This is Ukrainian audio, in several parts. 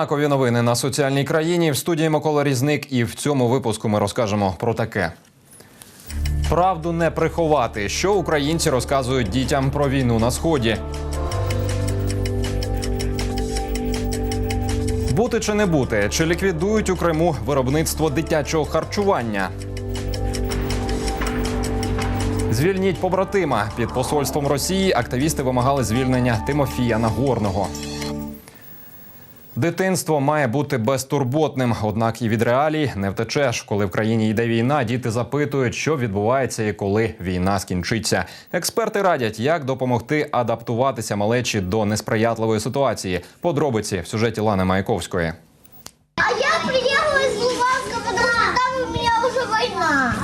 Знакові новини на соціальній країні в студії Микола Різник. І в цьому випуску ми розкажемо про таке. Правду не приховати, що українці розказують дітям про війну на сході. Бути чи не бути, чи ліквідують у Криму виробництво дитячого харчування? Звільніть побратима під посольством Росії. Активісти вимагали звільнення Тимофія Нагорного. Дитинство має бути безтурботним, однак і від реалій не втечеш. Коли в країні йде війна, діти запитують, що відбувається і коли війна скінчиться. Експерти радять, як допомогти адаптуватися малечі до несприятливої ситуації. Подробиці в сюжеті Лани Маяковської. А я приехала из Луганска, потому что там у меня уже война.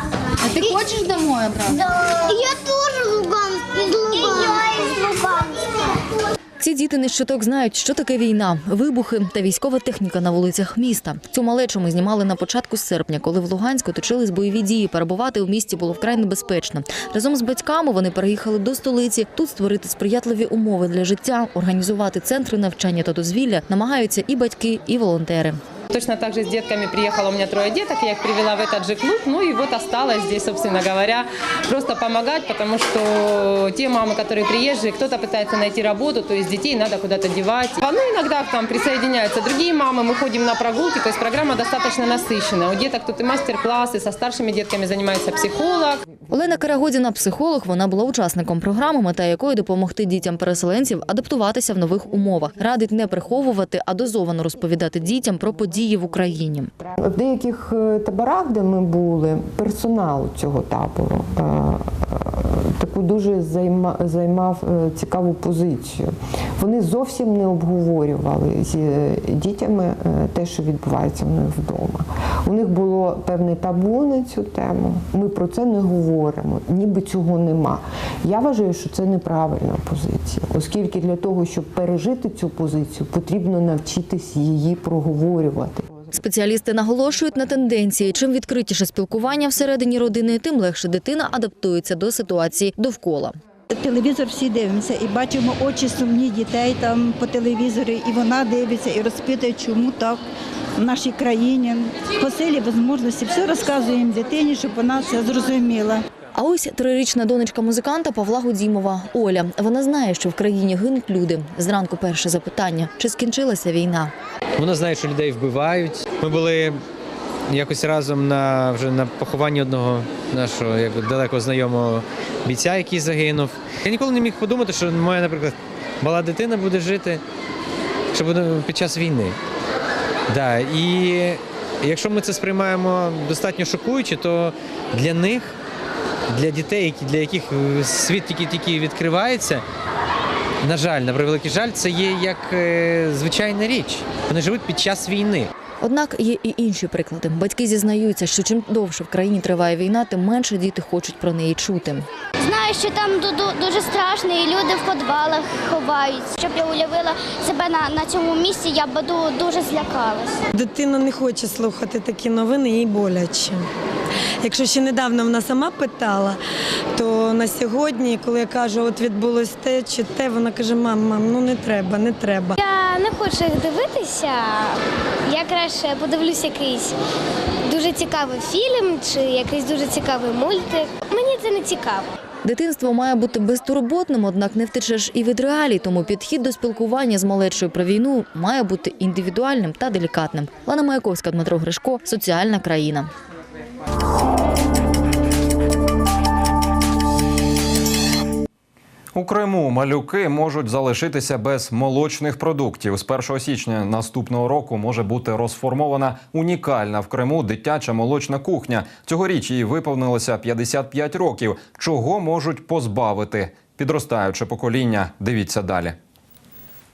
А ты хочешь домой обратно? Да. Я тоже Ці діти не щоток знають, що таке війна, вибухи та військова техніка на вулицях міста. Цю малечу ми знімали на початку серпня, коли в Луганську точились бойові дії. Перебувати у місті було вкрай небезпечно. Разом з батьками вони переїхали до столиці. Тут створити сприятливі умови для життя, організувати центри навчання та дозвілля намагаються і батьки, і волонтери. Точно так же с детками приехало у меня трое деток, я их привела в этот же клуб, ну и вот осталось здесь, собственно говоря, просто помогать, потому что те мамы, которые приезжие, кто-то пытается найти работу, то есть детей надо куда-то девать. А, Ну, иногда к нам присоединяются другие мамы, мы ходим на прогулки, то есть программа достаточно насыщенная. У деток тут и мастер-классы, со старшими детками занимается психолог. Олена Карагодіна, психолог, вона була учасником програми, мета якої допомогти дітям переселенців адаптуватися в нових умовах. Радить не приховувати, а дозовано розповідати дітям про події в Україні. В деяких е, таборах, де ми були, персонал цього табору е, е, таку дуже займав цікаву позицію. Вони зовсім не обговорювали з дітями те, що відбувається в них вдома. У них було певне табу на цю тему. Ми про це не говоримо, ніби цього нема. Я вважаю, що це неправильна позиція, оскільки для того, щоб пережити цю позицію, потрібно навчитись її проговорювати. Спеціалісти наголошують на тенденції. Чим відкритіше спілкування всередині родини, тим легше дитина адаптується до ситуації довкола. Телевізор всі дивимося і бачимо очі сумні дітей там по телевізорі, і вона дивиться і розпитує, чому так в нашій країні. По силі можливості все розказуємо дитині, щоб вона це зрозуміла. А ось трирічна донечка музиканта Павла Гудімова Оля. Вона знає, що в країні гинуть люди. Зранку перше запитання: чи скінчилася війна? Вона знає, що людей вбивають. Ми були якось разом на вже на похованні одного нашого як далекого знайомого бійця, який загинув. Я ніколи не міг подумати, що моя, наприклад, мала дитина буде жити що буде під час війни. Да, і якщо ми це сприймаємо достатньо шокуюче, то для них, для дітей, для яких е, світ тільки-тільки відкривається, на жаль, на превеликий жаль, це є як е, звичайна річ. Вони живуть під час війни. Однак є і інші приклади. Батьки зізнаються, що чим довше в країні триває війна, тим менше діти хочуть про неї чути. Знаю, що там ду- дуже страшно, і люди в підвалах ховаються. Щоб я уявила себе на, на цьому місці, я б дуже злякалася. Дитина не хоче слухати такі новини, їй боляче. Якщо ще недавно вона сама питала, то на сьогодні, коли я кажу, от відбулось те чи те, вона каже: мам, мам, ну не треба, не треба. Я не хочу їх дивитися. Я краще подивлюсь якийсь дуже цікавий фільм чи якийсь дуже цікавий мультик. Мені це не цікаво. Дитинство має бути безтурботним, однак не втечеш і від реалій, тому підхід до спілкування з малечою про війну має бути індивідуальним та делікатним. Лана Маяковська, Дмитро Гришко, соціальна країна. У Криму малюки можуть залишитися без молочних продуктів. З 1 січня наступного року може бути розформована унікальна в Криму дитяча молочна кухня. Цьогоріч їй виповнилося 55 років. Чого можуть позбавити? Підростаюче покоління. Дивіться далі.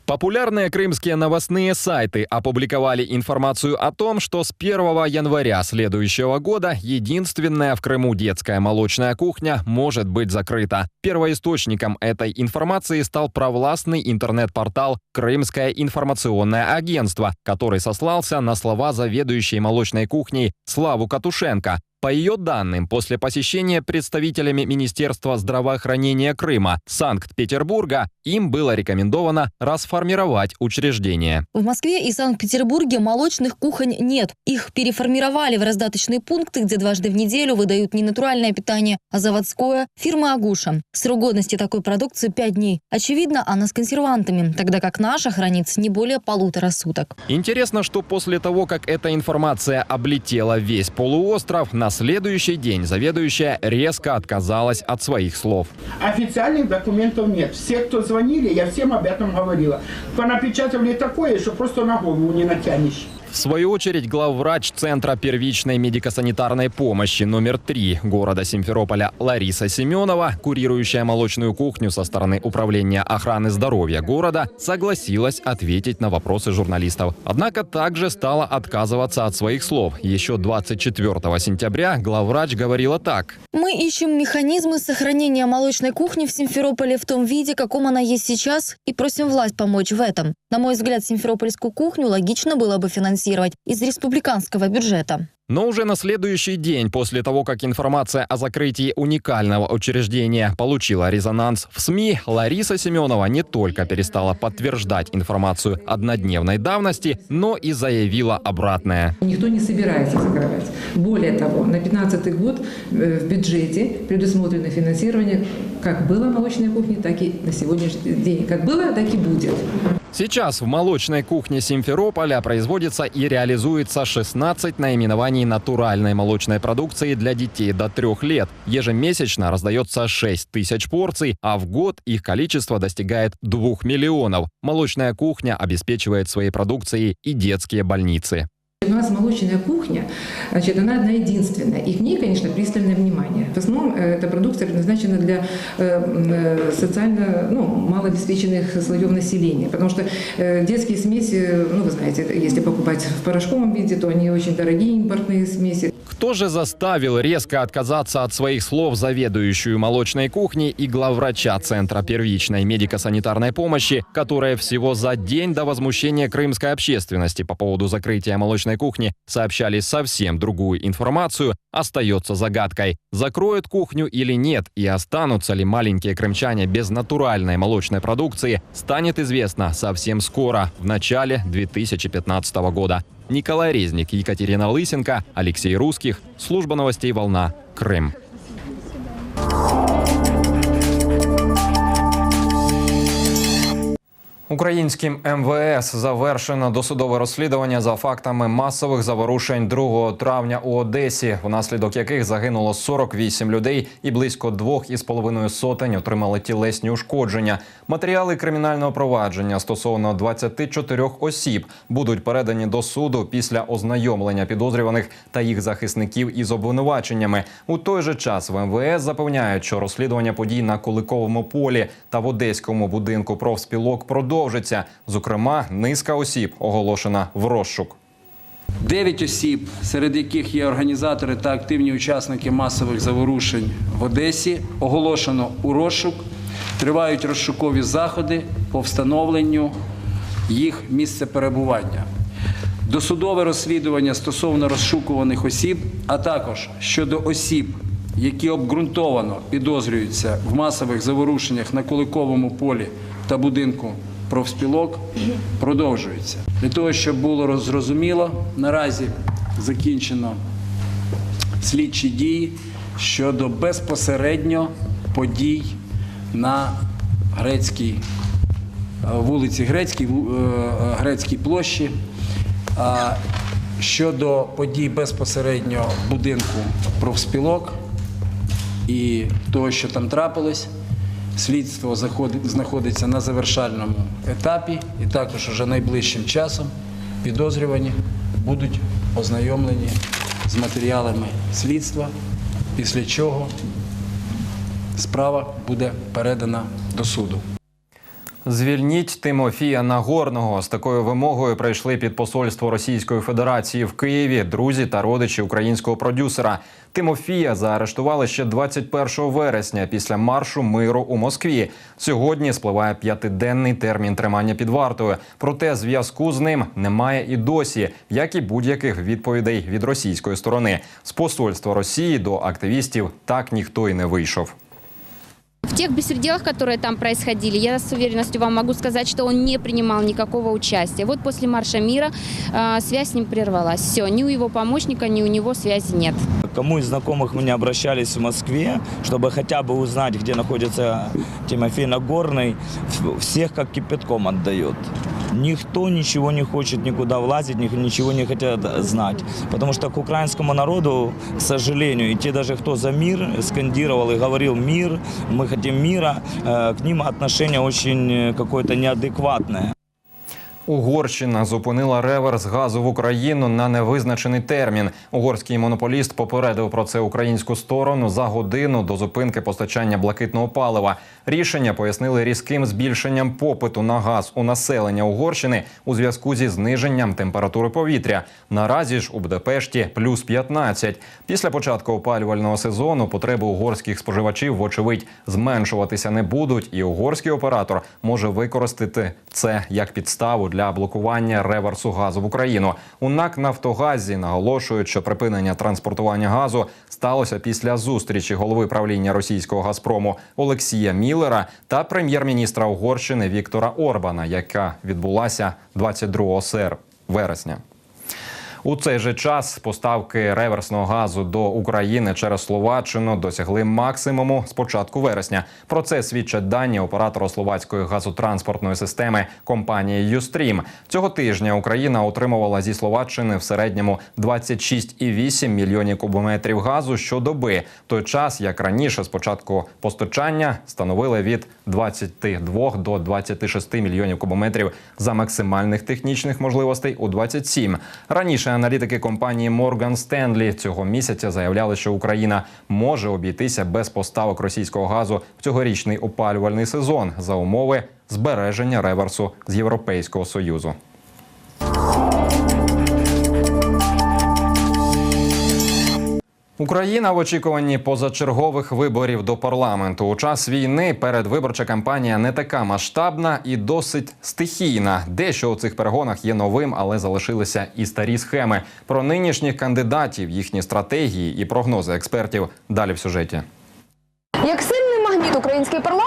Популярные крымские новостные сайты опубликовали информацию о том, что с 1 января следующего года единственная в Крыму детская молочная кухня может быть закрыта. Первоисточником этой информации стал провластный интернет-портал «Крымское информационное агентство», который сослался на слова заведующей молочной кухней Славу Катушенко. По ее данным, после посещения представителями Министерства здравоохранения Крыма Санкт-Петербурга им было рекомендовано расформировать учреждение. В Москве и Санкт-Петербурге молочных кухонь нет. Их переформировали в раздаточные пункты, где дважды в неделю выдают не натуральное питание, а заводское. Фирма «Агуша». Срок годности такой продукции 5 дней. Очевидно, она с консервантами, тогда как наша хранится не более полутора суток. Интересно, что после того, как эта информация облетела весь полуостров, на следующий день заведующая резко отказалась от своих слов. Официальных документов нет. Все, кто звонили, я всем об этом говорила. Понапечатывали такое, что просто на голову не натянешь. В свою очередь, главврач Центра первичной медико-санитарной помощи номер 3 города Симферополя Лариса Семенова, курирующая молочную кухню со стороны Управления охраны здоровья города, согласилась ответить на вопросы журналистов. Однако также стала отказываться от своих слов. Еще 24 сентября главврач говорила так. Мы ищем механизмы сохранения молочной кухни в Симферополе в том виде, каком она есть сейчас, и просим власть помочь в этом. На мой взгляд, симферопольскую кухню логично было бы финансировать из республиканского бюджета. Но уже на следующий день после того, как информация о закрытии уникального учреждения получила резонанс в СМИ, Лариса Семенова не только перестала подтверждать информацию однодневной давности, но и заявила обратное. Никто не собирается закрывать. Более того, на 2015 год э, в бюджете предусмотрено финансирование как было молочной кухни, так и на сегодняшний день. Как было, так и будет. Сейчас в молочной кухне Симферополя производится и реализуется 16 наименований натуральной молочной продукции для детей до 3 лет. Ежемесячно раздается 6 тысяч порций, а в год их количество достигает 2 миллионов. Молочная кухня обеспечивает своей продукцией и детские больницы. У нас молочная кухня, значит, она одна единственная. И к ней, конечно, пристальное внимание. В основном э, эта продукция предназначена для э, э, социально ну, малообеспеченных слоев населения. Потому что э, детские смеси, ну, вы знаете, если покупать в порошковом виде, то они очень дорогие импортные смеси. Кто же заставил резко отказаться от своих слов заведующую молочной кухней и главврача Центра первичной медико-санитарной помощи, которая всего за день до возмущения крымской общественности по поводу закрытия молочной кухни сообщали совсем другую информацию, остается загадкой. Закроют кухню или нет и останутся ли маленькие крымчане без натуральной молочной продукции, станет известно совсем скоро, в начале 2015 года. Николай Резник, Екатерина Лысенко, Алексей Русских. Служба новостей «Волна». Крым. Українським МВС завершено досудове розслідування за фактами масових заворушень 2 травня у Одесі, внаслідок яких загинуло 48 людей і близько двох із половиною сотень отримали тілесні ушкодження. Матеріали кримінального провадження стосовно 24 осіб будуть передані до суду після ознайомлення підозрюваних та їх захисників із обвинуваченнями. У той же час в МВС запевняють, що розслідування подій на Куликовому полі та в Одеському будинку профспілок продовжиться. Зокрема, низка осіб оголошена в розшук. Дев'ять осіб, серед яких є організатори та активні учасники масових заворушень в Одесі, оголошено у розшук. Тривають розшукові заходи по встановленню їх місця перебування. Досудове розслідування стосовно розшукуваних осіб, а також щодо осіб, які обґрунтовано підозрюються в масових заворушеннях на Куликовому полі та будинку профспілок, продовжується. Для того, щоб було зрозуміло, наразі закінчено слідчі дії щодо безпосередньо подій на грецькій е, вулиці Грецькій, е, е, Грецькій площі. Щодо подій безпосередньо будинку профспілок і того, що там трапилось, слідство знаходиться на завершальному етапі, і також уже найближчим часом підозрювані будуть ознайомлені з матеріалами слідства, після чого справа буде передана до суду. Звільніть Тимофія Нагорного з такою вимогою прийшли під посольство Російської Федерації в Києві друзі та родичі українського продюсера. Тимофія заарештували ще 21 вересня після маршу миру у Москві. Сьогодні спливає п'ятиденний термін тримання під вартою. Проте зв'язку з ним немає і досі, як і будь-яких відповідей від російської сторони. З посольства Росії до активістів так ніхто й не вийшов. В тех беспределах, которые там происходили, я с уверенностью вам могу сказать, что он не принимал никакого участия. Вот после марша мира э, связь с ним прервалась. Все, ни у его помощника, ни у него связи нет. Кому из знакомых мне обращались в Москве, чтобы хотя бы узнать, где находится Тимофей Нагорный, всех как кипятком отдает. Никто ничего не хочет никуда влазить, ни- ничего не хотят знать. Потому что к украинскому народу, к сожалению, и те даже, кто за мир скандировал и говорил «мир», мы хотим мира, э, к ним отношение очень э, какое-то неадекватное. Угорщина зупинила реверс газу в Україну на невизначений термін. Угорський монополіст попередив про це українську сторону за годину до зупинки постачання блакитного палива. Рішення пояснили різким збільшенням попиту на газ у населення Угорщини у зв'язку зі зниженням температури повітря. Наразі ж у Будапешті плюс 15. Після початку опалювального сезону потреби угорських споживачів, вочевидь, зменшуватися не будуть, і угорський оператор може використати це як підставу для блокування реверсу газу в Україну. У НАК Нафтогазі наголошують, що припинення транспортування газу сталося після зустрічі голови правління російського Газпрому Олексія Міллера та прем'єр-міністра Угорщини Віктора Орбана, яка відбулася 22 серпня вересня. У цей же час поставки реверсного газу до України через Словаччину досягли максимуму з початку вересня. Про це свідчать дані оператора словацької газотранспортної системи компанії Юстрім. Цього тижня Україна отримувала зі Словаччини в середньому 26,8 мільйонів кубометрів газу щодоби. Той час, як раніше, з початку постачання становили від 22 до 26 мільйонів кубометрів за максимальних технічних можливостей у 27. Раніше аналітики компанії Morgan Stanley цього місяця заявляли, що Україна може обійтися без поставок російського газу в цьогорічний опалювальний сезон за умови збереження реверсу з Європейського союзу. Україна в очікуванні позачергових виборів до парламенту. У час війни передвиборча кампанія не така масштабна і досить стихійна. Дещо у цих перегонах є новим, але залишилися і старі схеми. Про нинішніх кандидатів, їхні стратегії і прогнози експертів далі в сюжеті. Як сильний магніт український парламент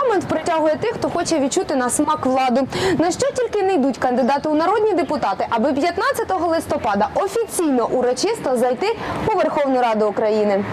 притягує тих, хто хоче відчути на смак владу. На що тільки не йдуть кандидати у народні депутати, аби 15 листопада офіційно урочисто зайти у Верховну Раду України.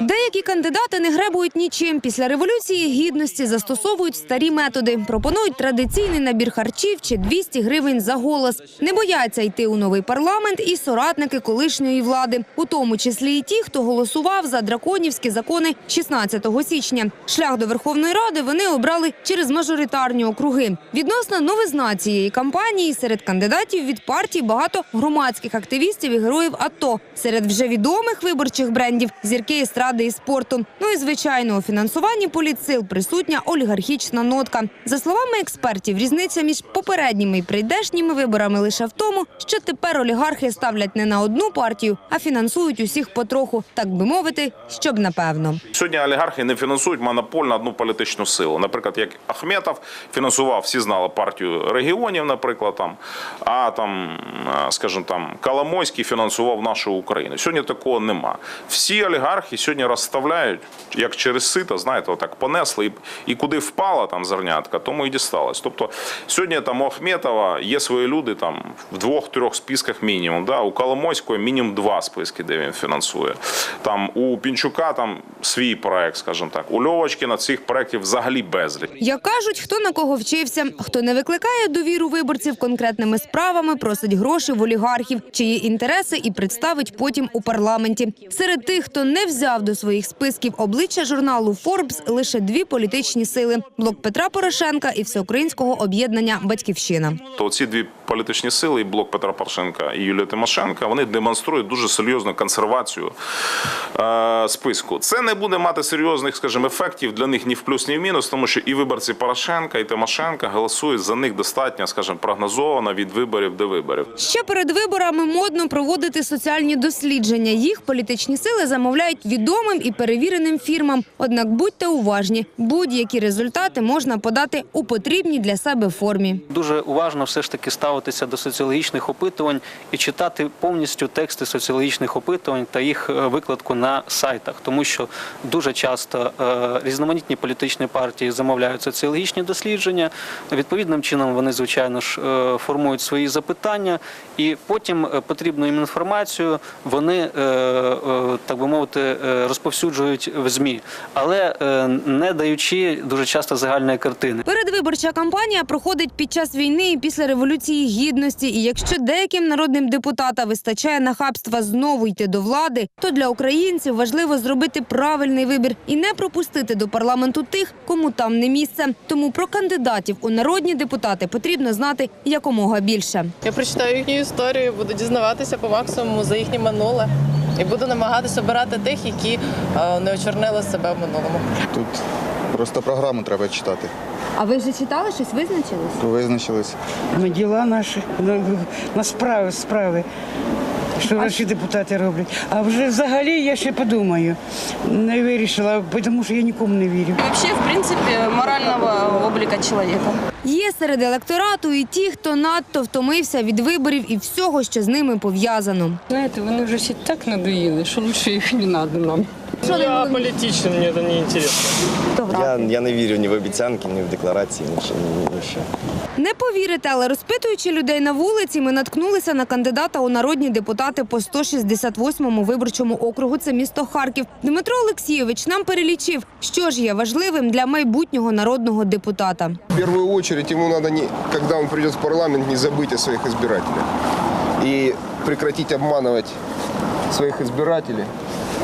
Деякі кандидати не гребують нічим. Після революції гідності застосовують старі методи. Пропонують традиційний набір харчів чи 200 гривень за голос. Не бояться йти у новий парламент і соратники колишньої влади, у тому числі і ті, хто голосував за драконівські закони 16 січня. Шлях до Верховної Ради вони обрали через мажоритарні округи. Відносно новизна цієї кампанії серед кандидатів від партій багато громадських активістів і героїв АТО. Серед вже відомих виборчих брендів зірки естради і спорту. Ну і звичайно, у фінансуванні політсил присутня олігархічна нотка. За словами експертів, різниця між попередніми і прийдешніми виборами лише в тому, що тепер олігархи ставлять не на одну партію, а фінансують усіх потроху, так би мовити, щоб напевно. Сьогодні олігархи не фінансують монопольно одну політичну силу. Наприклад, як Ахметов фінансував, всі знали партію регіонів, наприклад, там, а там, скажімо, там Коломойський фінансував нашу Україну. Сьогодні такого нема. Всі олігархи сьогодні розставляють, як через сито, знаєте, отак понесли, і, і куди впала там зернятка, тому і дісталось. Тобто сьогодні там у Ахметова є свої люди там в двох-трьох списках мінімум. Да? У Коломойського мінімум два списки, де він фінансує. Там у Пінчука там свій проект, скажімо так. У Льовочкіна цих проєктів взагалі безліч. Як кажуть, хто на кого вчився, хто не викликає довіру виборців конкретними справами, просить гроші в олігархів, чиї інтереси і представить потім у парламенті. Серед тих, хто не взяв до своїх списків обличчя журналу Форбс, лише дві політичні сили: блок Петра Порошенка і всеукраїнського об'єднання Батьківщина. То ці дві політичні сили, і блок Петра Порошенка і Юлія Тимошенка, вони демонструють дуже серйозну консервацію е, списку. Це не буде мати серйозних, скажімо, ефектів для них ні в плюс, ні в мінус, тому що і виборці Порошенка, і Тимошенка голосують за них достатньо, скажімо, прогнозовано від виборів до виборів. Ще перед виборами модно проводити соціальні дослідження. Їх політичні сили замовляють відомим і перевіреним фірмам. Однак будьте уважні, будь-які результати можна подати у потрібній для себе формі. Дуже уважно все ж таки ставитися до соціологічних опитувань і читати повністю тексти соціологічних опитувань та їх е, викладку на сайтах, тому що дуже часто е, різноманітні політичні партії замовляють соціологічні дослідження. Відповідним чином вони, звичайно ж, е, формують свої запитання, і потім потрібну їм інформацію вони, так би мовити, розповсюджують в ЗМІ, але не даючи дуже часто загальної картини. Передвиборча кампанія проходить під час війни і після революції гідності. І якщо деяким народним депутатам вистачає нахабства знову йти до влади, то для українців важливо зробити правильний вибір і не пропустити до парламенту тих, кому там не місце. Тому про кандидатів у народні депутати потрібно знати якомога більше. Я прочитаю їхню історію, буду дізнаватися по максимуму за їхнє минуле і буду намагатися обирати тих, які е, не очорнили себе в минулому. Тут просто програму треба читати. А ви вже читали щось, визначились? Визначились. На діла наші, на, на справи, справи. Що наші депутати роблять. А вже взагалі я ще подумаю. Не вирішила, тому що я нікому не вірю. Вообще, в принципе, морального облика человека. Є серед електорату і ті, хто надто втомився від виборів і всього, що з ними пов'язано. Знаєте, вони вже всі так надоїли, що лучше їх не треба нам. Я політично, мені це не цікаво. Я, я не вірю ні в обіцянки, ні в декларації, ні в ні, ні що. Не повірите, але розпитуючи людей на вулиці, ми наткнулися на кандидата у народні депутати по 168-му виборчому округу. Це місто Харків. Дмитро Олексійович нам перелічив, що ж є важливим для майбутнього народного депутата. В первую очередь ему надо, не, когда он придет в парламент, не забыть о своих избирателях. И прекратить обманывать своих избирателей,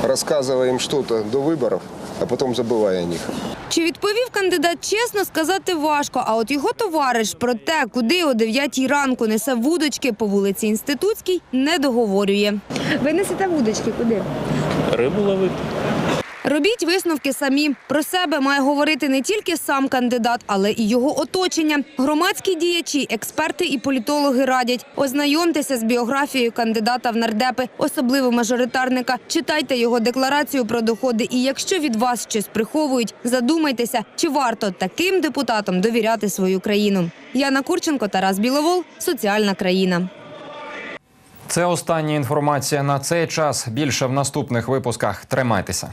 рассказывая им что-то до выборов, а потом забывая о них. Чи відповів кандидат чесно, сказати важко. А от його товариш про те, куди о 9 ранку несе вудочки по вулиці Інститутській, не договорює. Ви несете вудочки куди? Рибу ловити. Робіть висновки самі. Про себе має говорити не тільки сам кандидат, але і його оточення. Громадські діячі, експерти і політологи радять. Ознайомтеся з біографією кандидата в нардепи, особливо мажоритарника. Читайте його декларацію про доходи. І якщо від вас щось приховують, задумайтеся, чи варто таким депутатам довіряти свою країну. Яна Курченко, Тарас Біловол, соціальна країна. Це остання інформація на цей час. Більше в наступних випусках. Тримайтеся.